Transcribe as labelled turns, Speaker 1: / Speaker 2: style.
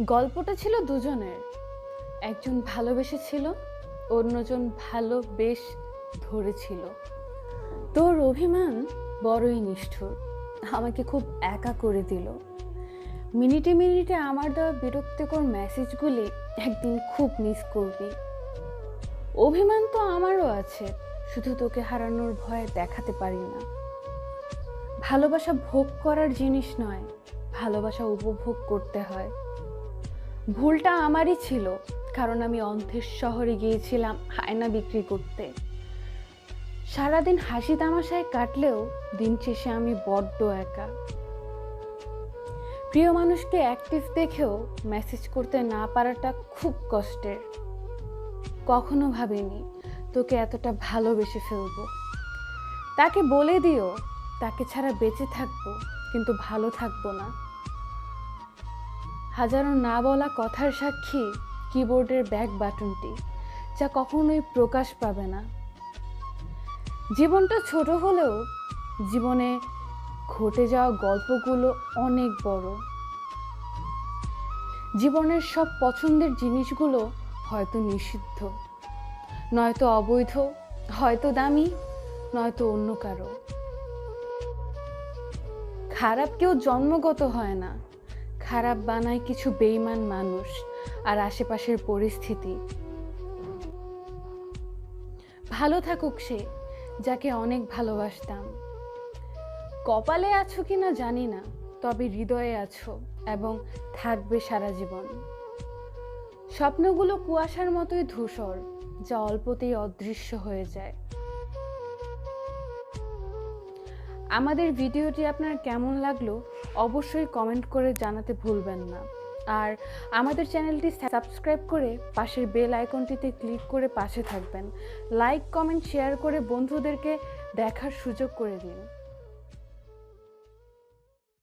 Speaker 1: গল্পটা ছিল দুজনের। একজন ভালোবেসেছিল, অন্যজন ভালো বেশ ধরেছিল। তোর অভিমান বড়ই নিষ্ঠুর, আমাকে খুব একা করে দিল। মিনিটে মিনিটে আমার দেওয়া বিরক্তিকর মেসেজগুলি একদিন খুব মিস করবি। অভিমান তো আমারও আছে, শুধু তোকে হারানোর ভয়ে দেখাতে পারি না। ভালোবাসা ভোগ করার জিনিস নয়, ভালোবাসা উপভোগ করতে হয়। ভুলটা আমারই ছিল, কারণ আমি অন্ধের শহরে গিয়েছিলাম হায়না বিক্রি করতে। সারাদিন হাসি তামাশায় কাটলেও দিন শেষে আমি বড্ড একা। প্রিয় মানুষকে অ্যাক্টিভ দেখেও মেসেজ করতে না পারাটা খুব কষ্টের। কখনো ভাবিনি তোকে এতটা ভালোবেসে ফেলব। তাকে বলে দিও, তাকে ছাড়া বেঁচে থাকব, কিন্তু ভালো থাকব না। হাজারো না বলা কথার সাক্ষী কিবোর্ডের ব্যাক বাটনটি যা কখনোই প্রকাশ পাবে না। জীবনটা ছোট হলেও জীবনে ঘটে যাওয়া গল্পগুলো অনেক বড়। জীবনের সব পছন্দের জিনিসগুলো হয়তো নিষিদ্ধ, নয়তো অবৈধ, হয়তো দামি, নয়তো অন্য কারও। খারাপ কেউ জন্মগত হয় না। খারাপ বানায় কিছু বেইমান মানুষ আর আশেপাশের পরিস্থিতি। ভালো থাকুক সে, যাকে অনেক ভালোবাসতাম। কপালে আছো কি না জানি না, তবে হৃদয়ে আছো এবং থাকবে সারা জীবন। স্বপ্নগুলো কুয়াশার মতোই ধূসর, যা অল্পতেই অদৃশ্য হয়ে যায়। আমাদের ভিডিওটি আপনার কেমন লাগল অবশ্যই কমেন্ট করে জানাতে ভুলবেন না। আর আমাদের চ্যানেলটি সাবস্ক্রাইব করে পাশের বেল আইকনটিতে ক্লিক করে পাশে থাকবেন। লাইক, কমেন্ট, শেয়ার করে বন্ধুদেরকে দেখার সুযোগ করে দিন।